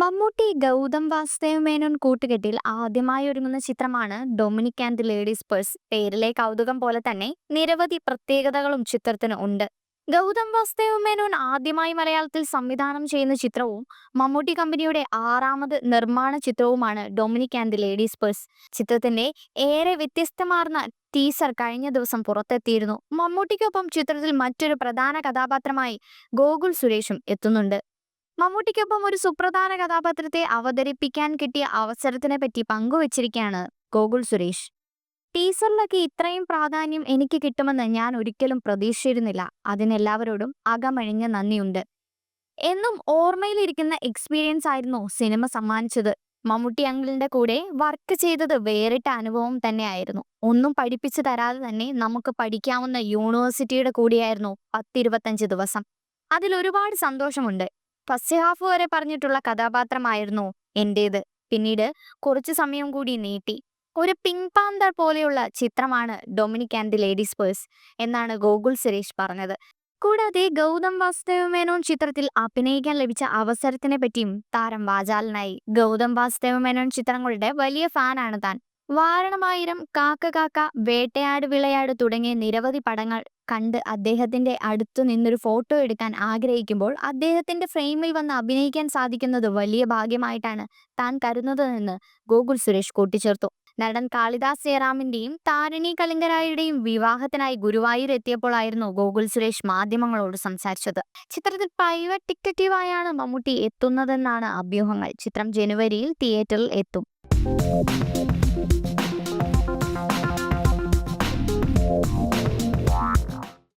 മമ്മൂട്ടി ഗൗതം വാസുദേവ് മേനോൻ കൂട്ടുകെട്ടിൽ ആദ്യമായി ഒരുങ്ങുന്ന ചിത്രമാണ് ഡൊമിനിക് ആൻഡ് ലേഡീസ് പേഴ്സ്. പേരിലെ കൗതുകം പോലെ തന്നെ നിരവധി പ്രത്യേകതകളും ചിത്രത്തിന് ഉണ്ട്. ഗൗതം വാസുദേവ് മേനോൻ ആദ്യമായി മലയാളത്തിൽ സംവിധാനം ചെയ്യുന്ന ചിത്രവും മമ്മൂട്ടി കമ്പനിയുടെ ആറാമത് നിർമ്മാണ ചിത്രവുമാണ് ഡൊമിനിക് ആൻഡ് ലേഡീസ് പേഴ്സ്. ചിത്രത്തിന്റെ ഏറെ വ്യത്യസ്തമാർന്ന ടീസർ കഴിഞ്ഞ ദിവസം പുറത്തെത്തിയിരുന്നു. മമ്മൂട്ടിക്കൊപ്പം ചിത്രത്തിൽ മറ്റൊരു പ്രധാന കഥാപാത്രമായി ഗോകുൽ സുരേഷും എത്തുന്നുണ്ട്. മമ്മൂട്ടിക്കൊപ്പം ഒരു സുപ്രധാന കഥാപാത്രത്തെ അവതരിപ്പിക്കാൻ കിട്ടിയ അവസരത്തിനെ പറ്റി പങ്കുവച്ചിരിക്കുകയാണ് ഗോകുൽ സുരേഷ്. ടീസറിലൊക്കെ ഇത്രയും പ്രാധാന്യം എനിക്ക് കിട്ടുമെന്ന് ഞാൻ ഒരിക്കലും പ്രതീക്ഷിച്ചിരുന്നില്ല. അതിനെല്ലാവരോടും അകമഴിഞ്ഞ നന്ദിയുണ്ട്. എന്നും ഓർമ്മയിലിരിക്കുന്ന എക്സ്പീരിയൻസ് ആയിരുന്നു സിനിമ സമ്മാനിച്ചത്. മമ്മൂട്ടി അങ്കിളിന്റെ കൂടെ വർക്ക് ചെയ്തത് വേറിട്ട അനുഭവം തന്നെയായിരുന്നു. ഒന്നും പഠിപ്പിച്ചു തരാതെ തന്നെ നമുക്ക് പഠിക്കാവുന്ന യൂണിവേഴ്സിറ്റിയുടെ കൂടിയായിരുന്നു പത്തിരുപത്തഞ്ച് ദിവസം. അതിൽ ഒരുപാട് സന്തോഷമുണ്ട്. ഫസ്റ്റ് വരെ പറഞ്ഞിട്ടുള്ള കഥാപാത്രമായിരുന്നു എന്റേത് പിന്നീട് കുറച്ച് സമയം കൂടി നീട്ടി. ഒരു പിങ്ക് പാന്തർ പോലെയുള്ള ചിത്രമാണ് Dominic and the ladies purse എന്നാണ് ഗോകുൽ സുരേഷ് പറഞ്ഞത്. കൂടാതെ ഗൗതം വാസുദേവ മേനോൻ ചിത്രത്തിൽ അഭിനയിക്കാൻ ലഭിച്ച അവസരത്തിനെ പറ്റിയും താരം വാചാലനായി ഗൗതം വാസുദേവ മേനോൻ ചിത്രങ്ങളുടെ വലിയ ഫാനാണ് താൻ. വാരണമായിരം കാക്ക കാക്ക വേട്ടയാട് വിളയാട് തുടങ്ങിയ നിരവധി പടങ്ങൾ കണ്ട് അദ്ദേഹത്തിന്റെ അടുത്തു നിന്നൊരു ഫോട്ടോ എടുക്കാൻ ആഗ്രഹിക്കുമ്പോൾ അദ്ദേഹത്തിന്റെ ഫ്രെയിമിൽ വന്ന് അഭിനയിക്കാൻ സാധിക്കുന്നത് വലിയ ഭാഗ്യമായിട്ടാണ് താൻ കരുതുന്നതെന്ന് ഗോകുൽ സുരേഷ് കൂട്ടിച്ചേർത്തു. നടൻ കാളിദാസ് ജയറാമിന്റെയും താരിണി കലിംഗരായുടെയും വിവാഹത്തിനായി ഗുരുവായൂർ എത്തിയപ്പോഴായിരുന്നു ഗോകുൽ സുരേഷ് മാധ്യമങ്ങളോട് സംസാരിച്ചത്. ചിത്രത്തിൽ പ്രൈവറ്റ് ടിക്കറ്റീവായാണ് മമ്മൂട്ടി എത്തുന്നതെന്നാണ് അഭ്യൂഹങ്ങൾ. ചിത്രം ജനുവരിയിൽ തിയേറ്ററിൽ എത്തും. Thank you.